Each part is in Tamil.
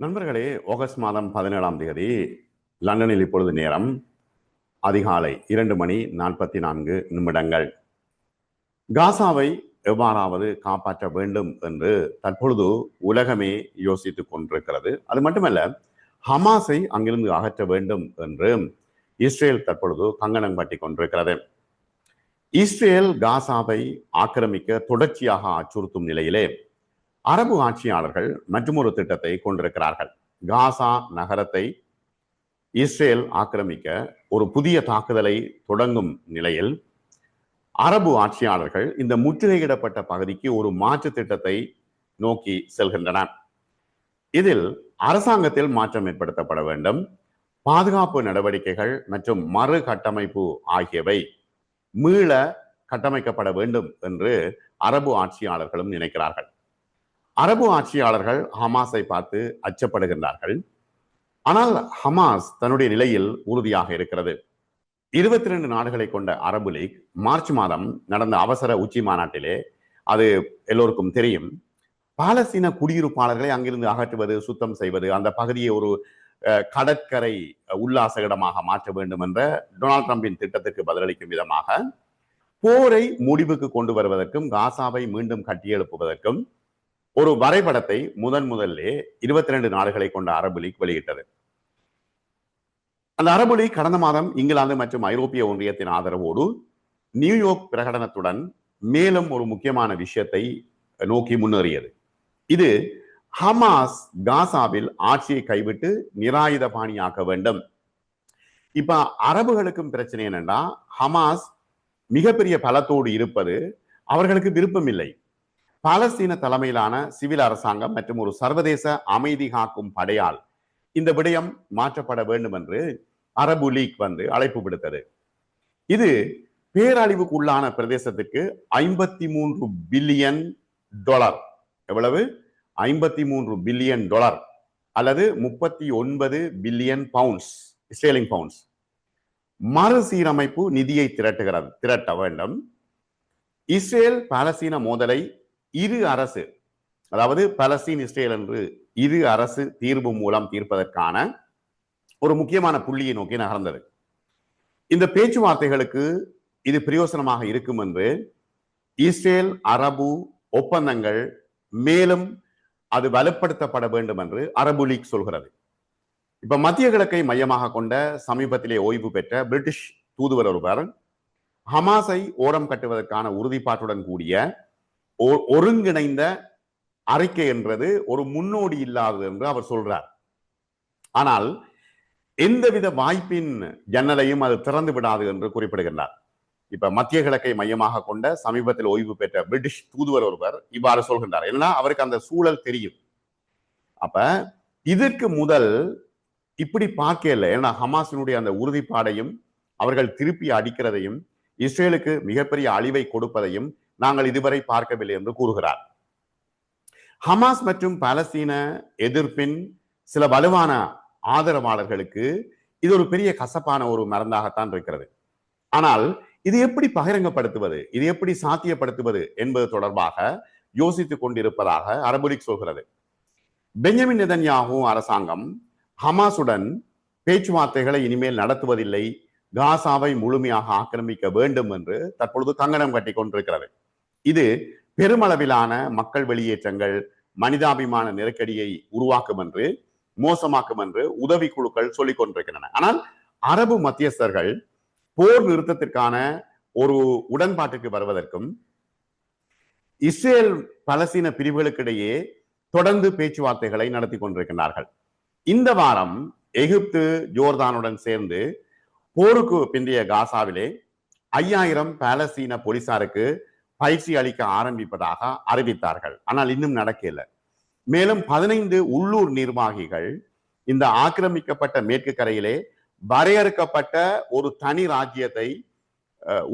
நண்பர்களே ஆகஸ்ட் மாதம் பதினேழாம் தேதி லண்டனில் இப்பொழுது நேரம் அதிகாலை இரண்டு மணி நாற்பத்தி நான்கு நிமிடங்கள். காசாவை எவ்வாறாவது காப்பாற்ற வேண்டும் என்று தற்பொழுது உலகமே யோசித்துக் கொண்டிருக்கிறது. அது மட்டுமல்ல ஹமாஸை அங்கிருந்து அகற்ற வேண்டும் என்று இஸ்ரேல் தற்பொழுது கங்கணம் கட்டி கொண்டிருக்கிறது. இஸ்ரேல் காசாவை ஆக்கிரமிக்க தொடர்ச்சியாக அச்சுறுத்தும் நிலையிலே அரபு ஆட்சியாளர்கள் மற்றொரு திட்டத்தை கொண்டிருக்கிறார்கள். காசா நகரத்தை இஸ்ரேல் ஆக்கிரமிக்க ஒரு புதிய தாக்குதலை தொடங்கும் நிலையில் அரபு ஆட்சியாளர்கள் இந்த முற்றுகையிடப்பட்ட பகுதிக்கு ஒரு மாற்று திட்டத்தை நோக்கி செல்கின்றனர். இதில் அரசாங்கத்தில் மாற்றம் ஏற்படுத்தப்பட வேண்டும். பாதுகாப்பு நடவடிக்கைகள் மற்றும் மறு கட்டமைப்பு ஆகியவை மீள கட்டமைக்கப்பட வேண்டும் என்று அரபு ஆட்சியாளர்களும் நினைக்கிறார்கள். அரபு ஆட்சியாளர்கள் ஹமாஸை பார்த்து அச்சப்படுகின்றார்கள். ஆனால் ஹமாஸ் தன்னுடைய நிலையில் உறுதியாக இருக்கிறது. இருபத்தி ரெண்டு நாடுகளை கொண்ட அரபு லீக் மார்ச் மாதம் நடந்த அவசர உச்சி மாநாட்டிலே அது எல்லோருக்கும் தெரியும். பாலஸ்தீன குடியிருப்பாளர்களை அங்கிருந்து அகற்றுவது சுத்தம் செய்வது அந்த பகுதியை ஒரு கடற்கரை உல்லாச இடமாக மாற்ற வேண்டும் என்ற டொனால்ட் ட்ரம்பின் திட்டத்திற்கு பதிலளிக்கும் விதமாக போரை முடிவுக்கு கொண்டு வருவதற்கும் காசாவை மீண்டும் கட்டியெழுப்புவதற்கும் ஒரு வரைபடத்தை முதன் முதல்லே இருபத்தி ரெண்டு நாடுகளை கொண்ட அரபு லீக் வெளியிட்டது. அந்த அரபு லீக் கடந்த மாதம் இங்கிலாந்து மற்றும் ஐரோப்பிய ஒன்றியத்தின் ஆதரவோடு நியூயார்க் பிரகடனத்துடன் மேலும் ஒரு முக்கியமான விஷயத்தை நோக்கி முன்னேறியது. இது ஹமாஸ் காசாவில் ஆட்சியை கைவிட்டு நிராயுத பாணியாக்க வேண்டும். இப்ப அரபுகளுக்கும் பிரச்சனை என்னன்னா ஹமாஸ் மிகப்பெரிய பலத்தோடு இருப்பது அவர்களுக்கு விருப்பம் இல்லை பாலஸ்தீன தலைமையிலான சிவில் அரசாங்கம் மற்றும் ஒரு சர்வதேச அமைதி காக்கும் படையால் இந்த விடயம் மாற்றப்பட வேண்டும் என்று அரபு லீக் வந்து அழைப்பு விடுத்தது. இது பேரழிவுக்கு உள்ளான பிரதேசத்துக்கு ஐம்பத்தி மூன்று பில்லியன் டாலர். எவ்வளவு? ஐம்பத்தி மூன்று பில்லியன் டாலர் அல்லது முப்பத்தி ஒன்பது பில்லியன் பவுண்ட்ஸ் இஸ்ரேலிங் பவுண்ட்ஸ். மறுசீரமைப்பு நிதியை திரட்டுகிறது திரட்ட வேண்டும். இஸ்ரேல் பாலஸ்தீன மோதலை இரு அரசு அதாவது பலஸ்தீன் இஸ்ரேல் என்று இரு அரசு தீர்வு மூலம் தீர்ப்பதற்கான ஒரு முக்கியமான புள்ளியை நோக்கி நகர்ந்தது. இந்த பேச்சுவார்த்தைகளுக்கு இது பிரயோசனமாக இருக்கும் என்று இஸ்ரேல் அரபு ஒப்பந்தங்கள் மேலும் அது வலுப்படுத்தப்பட வேண்டும் என்று அரபு லீக் சொல்கிறது. இப்ப மத்திய கிழக்கை மையமாக கொண்ட சமீபத்திலே ஓய்வு பெற்ற பிரிட்டிஷ் தூதுவர் ஒருவர் ஹமாஸை ஓரம் கட்டுவதற்கான உறுதிப்பாட்டுடன் கூடிய ஒருங்கிணைந்த அறிக்கை என்றது ஒரு முன்னோடி இல்லாதது என்று அவர் சொல்றார். ஆனால் எந்தவித வாய்ப்பின் ஜன்னலையும் அது திறந்து விடாது என்று குறிப்பிடுகின்றார். இப்ப மத்திய கிழக்கை மையமாக கொண்ட சமீபத்தில் ஓய்வு பெற்ற பிரிட்டிஷ் தூதுவர் ஒருவர் இவ்வாறு சொல்கின்றார். ஏன்னா அவருக்கு அந்த சூழல் தெரியும். அப்ப இதற்கு முதல் இப்படி பார்க்கல ஏன்னா ஹமாஸினுடைய அந்த உறுதிப்பாடையும் அவர்கள் திருப்பி அடிக்கிறதையும் இஸ்ரேலுக்கு மிகப்பெரிய அழிவை கொடுப்பதையும் நாங்கள் இதுவரை பார்க்கவில்லை என்று கூறுகிறார். ஹமாஸ் மற்றும் பாலஸ்தீன எதிர்ப்பின் சில வலுவான ஆதரவாளர்களுக்கு இது ஒரு பெரிய கசப்பான ஒரு மருந்தாகத்தான் இருக்கிறது. ஆனால் இது எப்படி பகிரங்கப்படுத்துவது இது எப்படி சாத்தியப்படுத்துவது என்பது தொடர்பாக யோசித்துக் கொண்டிருப்பதாக அரபுலிக் சொல்கிறது. பெஞ்சமின் நிதன்யாகும் அரசாங்கம் ஹமாசுடன் பேச்சுவார்த்தைகளை இனிமேல் நடத்துவதில்லை காசாவை முழுமையாக ஆக்கிரமிக்க வேண்டும் என்று தற்பொழுது கங்கணம் கட்டி கொண்டிருக்கிறது. இது பெருமளவிலான மக்கள் வெளியேற்றங்கள் மனிதாபிமான நெருக்கடியை உருவாக்கும் என்று மோசமாக்கும் என்று உதவி குழுக்கள் சொல்லிக் கொண்டிருக்கின்றன. ஆனால் அரபு மத்தியஸ்தர்கள் போர் நிறுத்தத்திற்கான ஒரு உடன்பாட்டுக்கு வருவதற்கும் இஸ்ரேல் பலசீன பிரிவுகளுக்கிடையே தொடர்ந்து பேச்சுவார்த்தைகளை நடத்தி கொண்டிருக்கிறார்கள் இந்த வாரம் எகிப்து ஜோர்தானுடன் சேர்ந்து போருக்கு பிந்தைய காசாவிலே ஐயாயிரம் பாலஸ்தீன போலீசாருக்கு பயிற்சி அளிக்க ஆரம்பிப்பதாக அறிவித்தார்கள். ஆனால் இன்னும் நடக்கல. மேலும் பதினைந்து உள்ளூர் நிர்வாகிகள் இந்த ஆக்கிரமிக்கப்பட்ட மேற்கு கரையிலே வரையறுக்கப்பட்ட ஒரு தனி ராஜ்யத்தை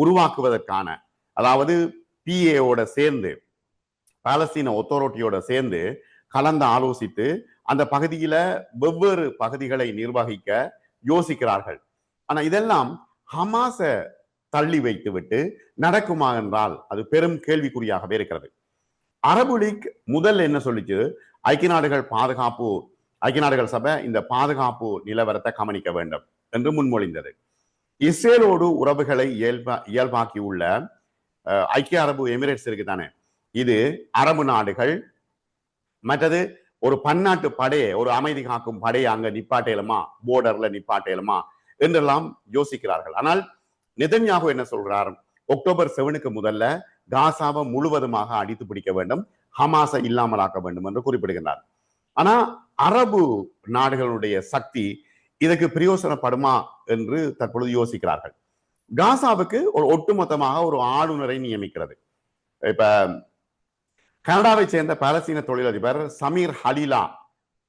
உருவாக்குவதற்கான அதாவது பிஏவோட சேர்ந்து பாலஸ்தீன ஒத்தாரிட்டியோட சேர்ந்து கலந்து ஆலோசித்து அந்த பகுதியில வெவ்வேறு பகுதிகளை நிர்வகிக்க யோசிக்கிறார்கள். ஆனா இதெல்லாம் ஹமாச தள்ளி வைத்துவிட்டு நடக்குமா என்றால் அது பெரும் கேள்விக்குறியாகவே இருக்கிறது. அரபு லீக் முதல் என்ன சொல்லிச்சு? ஐக்கிய நாடுகள் பாதுகாப்பு ஐக்கிய நாடுகள் சபை இந்த பாதுகாப்பு நிலவரத்தை கவனிக்க வேண்டும் என்று முன்மொழிந்தது. இஸ்ரேலோடு உறவுகளை இயல்பா இயல்பாக்கியுள்ள அஹ், ஐக்கிய அரபு எமிரேட்ஸ் இருக்கு தானே? இது அரபு நாடுகள் மற்றது ஒரு பன்னாட்டு படையை ஒரு அமைதி காக்கும் படையை அங்க நிப்பாட்டேலுமா? போர்டர்ல நிப்பாட்டேலுமா? என்றெல்லாம் யோசிக்கிறார்கள். ஆனால் நெதன்யாகு என்ன சொல்றார்? அக்டோபர் செவனுக்கு முதல்ல காசாவை முழுவதுமாக அடித்து பிடிக்க வேண்டும் ஹமாஸை இல்லாமலாக்க வேண்டும் என்று குறிப்பிடுகின்றார். ஆனா அரபு நாடுகளுடைய சக்தி இதற்கு பிரயோசனப்படுமா என்று தற்பொழுது யோசிக்கிறார்கள். காசாவுக்கு ஒரு ஒட்டுமொத்தமாக ஒரு ஆளுநரை நியமிக்கிறது. இப்ப கனடாவை சேர்ந்த பாலஸ்தீன தொழிலதிபர் சமீர் ஹலீலா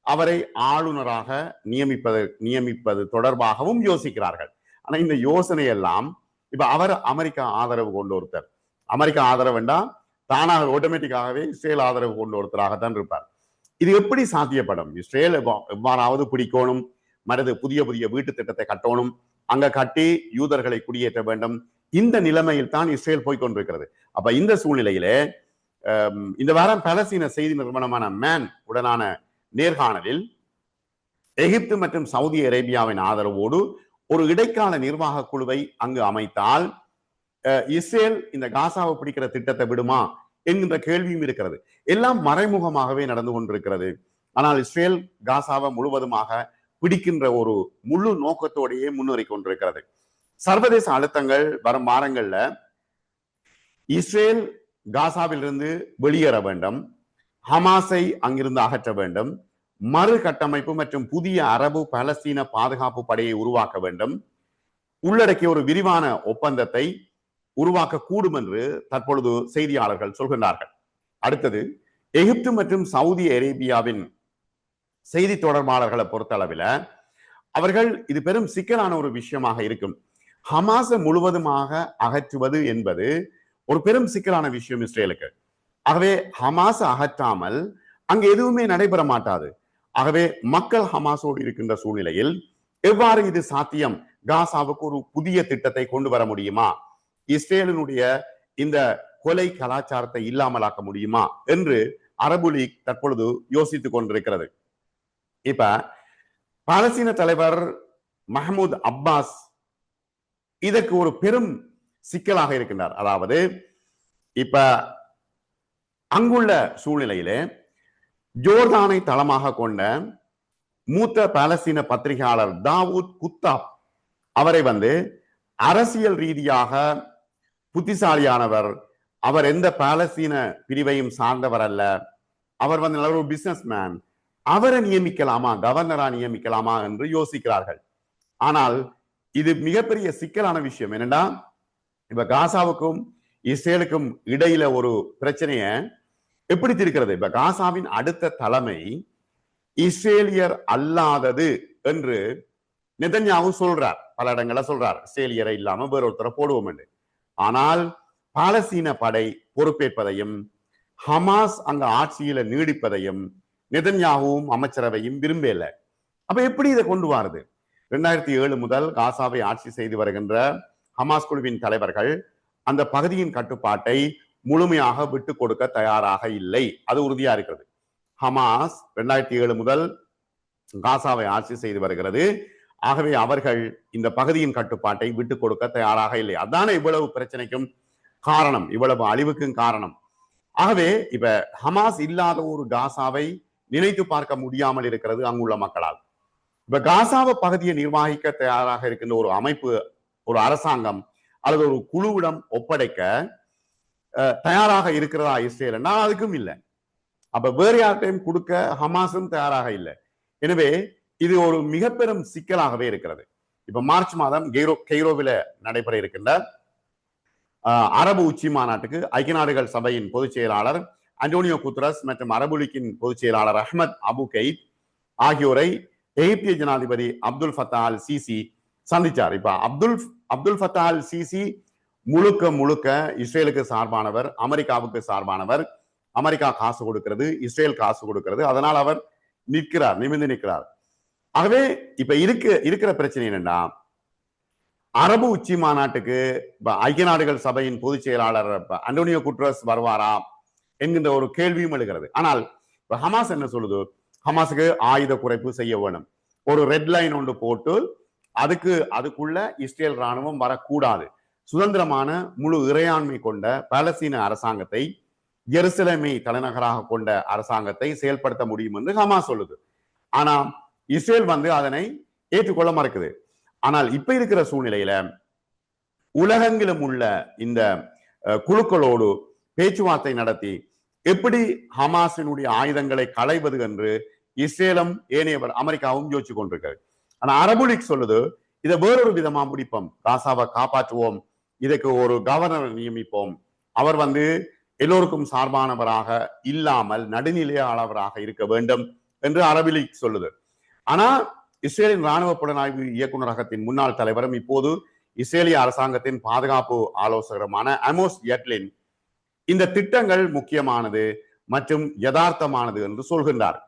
அவரை ஆளுநராக நியமிப்பது நியமிப்பது தொடர்பாகவும் யோசிக்கிறார்கள். ஆனா இந்த யோசனை எல்லாம் இப்ப அவர் அமெரிக்கா ஆதரவு கொண்டு ஒருத்தர். அமெரிக்கா ஆதரவு வேண்டாம் தானாக ஆட்டோமேட்டிக்காகவே இஸ்ரேல் ஆதரவு கொண்டு ஒருத்தராகத்தான் இருப்பார். இது எப்படி சாத்தியப்படும்? இஸ்ரேல் எவ்வாறாவது பிடிக்கணும்? மனது புதிய புதிய வீட்டு திட்டத்தை கட்டணும்? அங்க கட்டி யூதர்களை குடியேற்ற வேண்டும். இந்த நிலைமையில் தான் இஸ்ரேல் போய்க்கொண்டிருக்கிறது அப்ப இந்த சூழ்நிலையிலே இந்த வாரம் பலசீன செய்தி நிறுவனமான மேன் உடனான நேர்காணலில் எகிப்து மற்றும் சவுதி அரேபியாவின் ஆதரவோடு ஒரு இடைக்கால நிர்வாக குழுவை அங்கு அமைத்தால் அஹ், இஸ்ரேல் இந்த காசாவை பிடிக்கிற திட்டத்தை விடுமா என்கின்ற கேள்வியும் இருக்கிறது. எல்லாம் மறைமுகமாகவே நடந்து கொண்டிருக்கிறது. ஆனால் இஸ்ரேல் காசாவை முழுவதுமாக பிடிக்கின்ற ஒரு முழு நோக்கத்தோடையே முன்னேறி கொண்டிருக்கிறது. சர்வதேச அழுத்தங்கள் வரும் வாரங்கள்ல இஸ்ரேல் காசாவிலிருந்து வெளியேற வேண்டும். ஹமாஸை அங்கிருந்து அகற்ற வேண்டும். மறு கட்டமைப்பு மற்றும் புதிய அரபு பலஸ்தீன பாதுகாப்பு படையை உருவாக்க வேண்டும். உள்ளடக்கிய ஒரு விரிவான ஒப்பந்தத்தை உருவாக்க கூடும் என்று தற்பொழுது செய்தியாளர்கள் சொல்கின்றார்கள். அடுத்தது எகிப்து மற்றும் சவுதி அரேபியாவின் செய்தி தொடர்பாளர்களை பொறுத்தளவில் அவர்கள் இது பெரும் சிக்கலான ஒரு விஷயமாக இருக்கும். ஹமாஸை முழுவதுமாக அகற்றுவது என்பது ஒரு பெரும் சிக்கலான விஷயம் இஸ்ரேலுக்கு. ஆகவே ஹமாஸ் அகற்றாமல் அங்கு எதுவுமே நடைபெற மாட்டாது. ஆகவே மக்கள் ஹமாஸோடு இருக்கின்ற சூழ்நிலையில் எவ்வாறு இது சாத்தியம்? காசாவுக்கு ஒரு புதிய திட்டத்தை கொண்டு வர முடியுமா? இஸ்ரேலினுடைய இந்த கொலை கலாச்சாரத்தை இல்லாமலாக்க முடியுமா? என்று அரபு லீக் தற்பொழுது யோசித்துக் கொண்டிருக்கிறது. இப்ப பாலஸ்தீன தலைவர் மஹமூத் அப்பாஸ் இதற்கு ஒரு பெரும் சிக்கலாக இருக்கின்றார். அதாவது இப்ப அங்குள்ள சூழ்நிலையிலே ஜோர்தானை தளமாக கொண்ட மூத்த பாலஸ்தீன பத்திரிகையாளர் தாவூத் குத்தாப் அவரை வந்து அரசியல் ரீதியாக புத்திசாலியானவர். அவர் எந்த பாலஸ்தீன பிரிவையும் சார்ந்தவர் அல்ல. அவர் வந்து நல்ல ஒரு பிசினஸ் மேன் அவரை நியமிக்கலாமா? கவர்னரா நியமிக்கலாமா என்று யோசிக்கிறார்கள். ஆனால் இது மிகப்பெரிய சிக்கலான விஷயம். என்னன்னா இப்ப காசாவுக்கும் இஸ்ரேலுக்கும் இடையில ஒரு பிரச்சனையை எப்படி தீர்க்கிறது? இப்ப காசாவின் அடுத்த தலைமை இஸ்ரேலியர் அல்லாதது என்று நெதன்யாவு சொல்றார். பல இடங்கள சொல்றார். இஸ்ரேலியரை இல்லாம வேறொருத்தரை போடுவோம் என்று. ஆனால் பாலஸ்தீன படை பொறுப்பேற்பதையும் ஹமாஸ் அங்க ஆட்சியில நீடிப்பதையும் நிதன்யாகவும் அமைச்சரவையும் விரும்பல அப்ப எப்படி இதை கொண்டு வாருது? ரெண்டாயிரத்தி ஏழு முதல் காசாவை ஆட்சி செய்து வருகின்ற ஹமாஸ் குழுவின் தலைவர்கள் அந்த பகுதியின் கட்டுப்பாட்டை முழுமையாக விட்டு கொடுக்க தயாராக இல்லை. அது உறுதியா இருக்கிறது. ஹமாஸ் ரெண்டாயிரத்தி ஏழு முதல் காசாவை ஆட்சி செய்து வருகிறது. ஆகவே அவர்கள் இந்த பகுதியின் கட்டுப்பாட்டை விட்டு கொடுக்க தயாராக இல்லை. அதான இவ்வளவு பிரச்சனைக்கும் காரணம் இவ்வளவு அழிவுக்கும் காரணம். ஆகவே இப்ப ஹமாஸ் இல்லாத ஒரு காசாவை நினைத்து பார்க்க முடியாமல் இருக்கிறது அங்குள்ள மக்களால். இப்ப காசாவ பகுதியை நிர்வகிக்க தயாராக இருக்கின்ற ஒரு அமைப்பு ஒரு அரசாங்கம் அல்லது ஒரு குழுவிடம் ஒப்படைக்க தயாராக இருக்கிறதா இஸ்ரேல்னா அதுக்கும் இல்லை. அப்ப வேற யார்கிட்டையும் கொடுக்க ஹமாஸும் தயாராக இல்லை. எனவே இது ஒரு மிக பெரும் சிக்கலாகவே இருக்கிறது. இப்ப மார்ச் மாதம் கெய்ரோ கெய்ரோவில நடைபெற இருக்கின்ற அஹ், அரபு உச்சி மாநாட்டுக்கு ஐக்கிய நாடுகள் சபையின் பொதுச் செயலாளர் அண்டோனியோ குத்ரஸ் மற்றும் அரபு லீக்கின் பொதுச் செயலாளர் அஹ்மத் அபு கெய்த் ஆகியோரை எகிப்திய ஜனாதிபதி அப்துல் ஃபத்தா அல் சிசி சந்திச்சார். இப்ப Abdul Abdul Fattah Al Sisi முழுக்க முழுக்க இஸ்ரேலுக்கு சார்பானவர் அமெரிக்காவுக்கு சார்பானவர். அமெரிக்கா காசு கொடுக்கிறது இஸ்ரேல் காசு கொடுக்கிறது. அதனால் அவர் நிற்கிறார் நிமிந்து நிற்கிறார். ஆகவே இப்ப இருக்கு இருக்கிற பிரச்சனை என்னன்னா அரபு உச்சி மாநாட்டுக்கு இப்ப ஐக்கிய நாடுகள் சபையின் பொதுச் செயலாளர் அண்டோனியோ குட்ரஸ் வருவாரா என்கின்ற ஒரு கேள்வியும் எழுகிறது. ஆனால் இப்ப ஹமாஸ் என்ன சொல்லுது? ஹமாஸுக்கு ஆயுத குறைப்பு செய்ய வேணும். ஒரு ரெட் லைன் ஒன்று போட்டு அதுக்கு அதுக்குள்ள இஸ்ரேல் ராணுவம் வரக்கூடாது. சுதந்திரமான முழு இறையாண்மை கொண்ட பாலஸ்தீன அரசாங்கத்தை எருசலேமை தலைநகராக கொண்ட அரசாங்கத்தை செயல்படுத்த முடியும் என்று ஹமாஸ் சொல்லுது. ஆனா இஸ்ரேல் வந்து அதனை ஏற்றுக்கொள்ள மறுக்குது. ஆனால் இப்ப இருக்கிற சூழ்நிலையில உலகெங்கிலும் உள்ள இந்த அஹ், குழுக்களோடு பேச்சுவார்த்தை நடத்தி எப்படி ஹமாஸினுடைய ஆயுதங்களை களைவது என்று இஸ்ரேலும் ஏனையவர் அமெரிக்காவும் யோசிச்சு கொண்டிருக்காரு. ஆனா அரபு லீக் சொல்லுது இதை வேறொரு விதமா முடிப்போம். காசாவை காப்பாற்றுவோம். இதுக்கு ஒரு கவர்னர் நியமிப்போம். அவர் வந்து எல்லோருக்கும் சார்பானவராக இல்லாமல் நடுநிலையாளவராக இருக்க வேண்டும் என்று அரபிலி சொல்லுது. ஆனா இஸ்ரேலின் ராணுவ புலனாய்வு இயக்குநரகத்தின் முன்னாள் தலைவரும் இப்போது இஸ்ரேலிய அரசாங்கத்தின் பாதுகாப்பு ஆலோசகருமான அமோஸ் எட்லின் இந்த திட்டங்கள் முக்கியமானது மற்றும் யதார்த்தமானது என்று சொல்கின்றார்.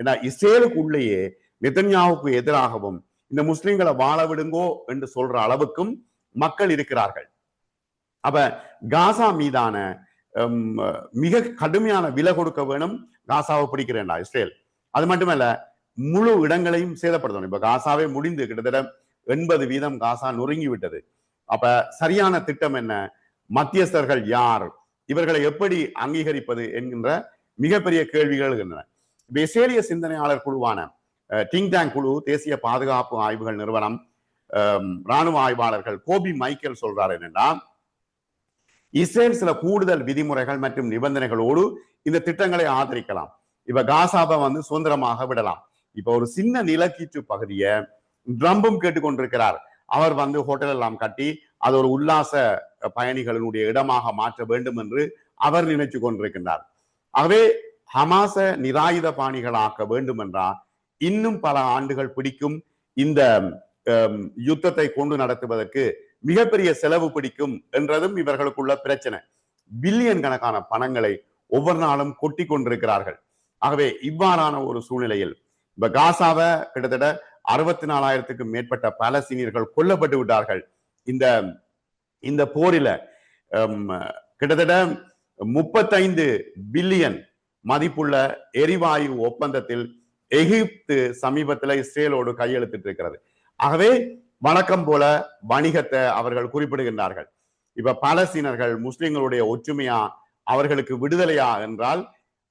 ஏன்னா இஸ்ரேலுக்குள்ளேயே நெதன்யாவுக்கு எதிராகவும் இந்த முஸ்லிம்களை வாழ விடுங்கோ என்று சொல்ற அளவுக்கும் மக்கள் இருக்கிறார்கள். அப்ப காசா மீதான மிக கடுமையான விலை கொடுக்க வேணும் காசாவை பிடிக்கிறேன்டா இஸ்ரேல். அது மட்டுமல்ல முழு இடங்களையும் சேதப்படுத்தணும். இப்ப காசாவே முடிந்து கிட்டத்தட்ட எண்பது வீதம் காசா நொறுங்கி விட்டது. அப்ப சரியான திட்டம் என்ன? மத்தியஸ்தர்கள் யார்? இவர்களை எப்படி அங்கீகரிப்பது என்கின்ற மிகப்பெரிய கேள்விகள் இருக்கின்றன இப்ப இஸ்ரேலிய சிந்தனையாளர் குழுவான டிங் டேங் குழு தேசிய பாதுகாப்பு ஆய்வுகள் நிறுவனம் ராணுவ ஆய்வாளர்கள் கோபி மைக்கேல் சொல்றாரு என்னன்னா இஸ்ரேல் சில கூடுதல் விதிமுறைகள் மற்றும் நிபந்தனைகளோடு இந்த திட்டங்களை ஆதரிக்கலாம். இப்ப காசாவை வந்து சுதந்திரமாக விடலாம். இப்ப ஒரு சின்ன நிலக்கீற்று பகுதியை ட்ரம்பும் கேட்டுக்கொண்டிருக்கிறார். அவர் வந்து ஹோட்டல் எல்லாம் கட்டி அது ஒரு உல்லாச பயணிகளினுடைய இடமாக மாற்ற வேண்டும் என்று அவர் நினைச்சு கொண்டிருக்கின்றார். ஆகவே ஹமாச நிராயுத பாணிகளாக்க வேண்டும் என்றால் இன்னும் பல ஆண்டுகள் பிடிக்கும் இந்த யுத்தத்தை கொண்டு நடத்துவதற்கு மிகப்பெரிய செலவு பிடிக்கும் என்றதும் இவர்களுக்குள்ள பிரச்சனை. பில்லியன் கணக்கான பணங்களை ஒவ்வொரு நாளும் கொட்டி கொண்டிருக்கிறார்கள். ஆகவே இவ்வாறான ஒரு சூழ்நிலையில் இப்ப காசாவை கிட்டத்தட்ட அறுபத்தி நாலாயிரத்துக்கும் மேற்பட்ட பாலஸ்தீனியர்கள் கொல்லப்பட்டு விட்டார்கள். இந்த இந்த போரில ஹம், கிட்டத்தட்ட முப்பத்தைந்து பில்லியன் மதிப்புள்ள எரிவாயு ஒப்பந்தத்தில் எகிப்து சமீபத்தில் இஸ்ரேலோடு கையெழுத்திட்டு இருக்கிறது ஆகவே வழக்கம் போல வணிகத்தை அவர்கள் குறிப்பிடுகின்றார்கள். இப்ப பாலஸ்தீனர்கள் முஸ்லிம்களுடைய ஒற்றுமையா அவர்களுக்கு விடுதலையா என்றால்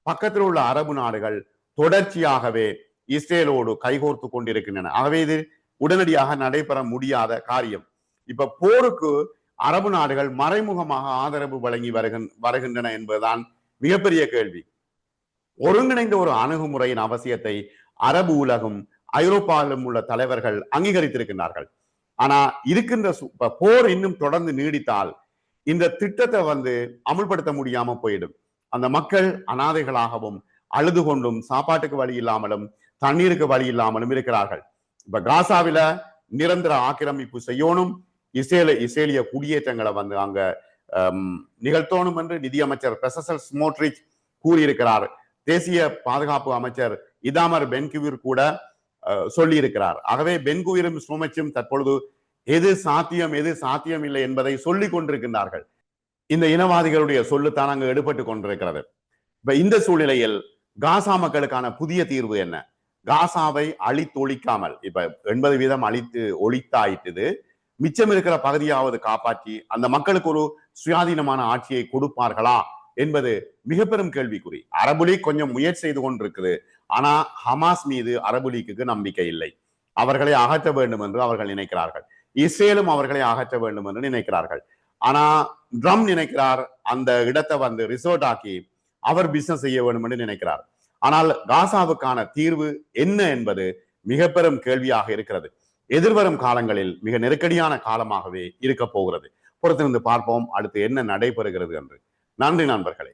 பக்கத்தில் உள்ள அரபு நாடுகள் தொடர்ச்சியாகவே இஸ்ரேலோடு கைகோர்த்து கொண்டிருக்கின்றன. ஆகவே இது உடனடியாக நடைபெற முடியாத காரியம். இப்ப போருக்கு அரபு நாடுகள் மறைமுகமாக ஆதரவு வழங்கி வருகின் வருகின்றன என்பதுதான் மிகப்பெரிய கேள்வி. ஒருங்கிணைந்த ஒரு அணுகுமுறையின் அவசியத்தை அரபு உலகம் ஐரோப்பாவிலும் உள்ள தலைவர்கள் அங்கீகரித்திருக்கின்றார்கள். ஆனா இருக்கின்ற சு- போர் இன்னும் தொடர்ந்து நீடித்தால் இந்த திட்டத்தை வந்து அமுல்படுத்த முடியாம போயிடும். அந்த மக்கள் அனாதைகளாகவும் அழுது கொண்டும் சாப்பாட்டுக்கு வழி இல்லாமலும் தண்ணீருக்கு வழி இல்லாமலும் இருக்கிறார்கள். இப்ப காசாவில நிரந்தர ஆக்கிரமிப்பு செய்யணும் இஸ்ரேல இஸ்ரேலிய குடியேற்றங்களை வந்து அங்க ஹம், என்று நிதியமைச்சர் பெசசல் ஸ்மோட்ரிச் கூறியிருக்கிறார். தேசிய பாதுகாப்பு அமைச்சர் இதாமர் பென்கிவிர் கூட சொல்லியிருக்கிறார். ஆகவே பென்குவிரும் ஸ்மோமச்சும் தற்பொழுது எது சாத்தியம் எது சாத்தியம் இல்லை என்பதை சொல்லிக் கொண்டிருக்கின்றார்கள். இந்த இனவாதிகளுடைய சொல்லுத்தான் அங்கு எடுபட்டு கொண்டிருக்கிறது. இப்ப இந்த சூழ்நிலையில் காசா மக்களுக்கான புதிய தீர்வு என்ன? காசாவை அழித்து ஒழிக்காமல் இப்ப எண்பது வீதம் அழித்து ஒழித்தாயிட்டுது. மிச்சம் இருக்கிற பகுதியாவது காப்பாற்றி அந்த மக்களுக்கு ஒரு சுயாதீனமான ஆட்சியை கொடுப்பார்களா என்பது மிக பெரும் கேள்விக்குறி. அரபு லீக் கொஞ்சம் முயற்சி செய்து கொண்டிருக்குது. ஆனா ஹமாஸ் மீது அரபு லீக்குக்கு நம்பிக்கை இல்லை. அவர்களை அகற்ற வேண்டும் என்று அவர்கள் நினைக்கிறார்கள். இஸ்ரேலும் அவர்களை அகற்ற வேண்டும் என்று நினைக்கிறார்கள். ஆனா ட்ரம் நினைக்கிறார் அந்த இடத்தை வந்து ரிசோர்ட் ஆக்கி அவர் பிசினஸ் செய்ய வேண்டும் என்று நினைக்கிறார். ஆனால் காசாவுக்கான தீர்வு என்ன என்பது மிக பெரும் கேள்வியாக இருக்கிறது. எதிர்வரும் காலங்களில் மிக நெருக்கடியான காலமாகவே இருக்க போகிறது. பொறுத்திருந்து பார்ப்போம் அடுத்து என்ன நடைபெறுகிறது என்று. நன்றி நண்பர்களே.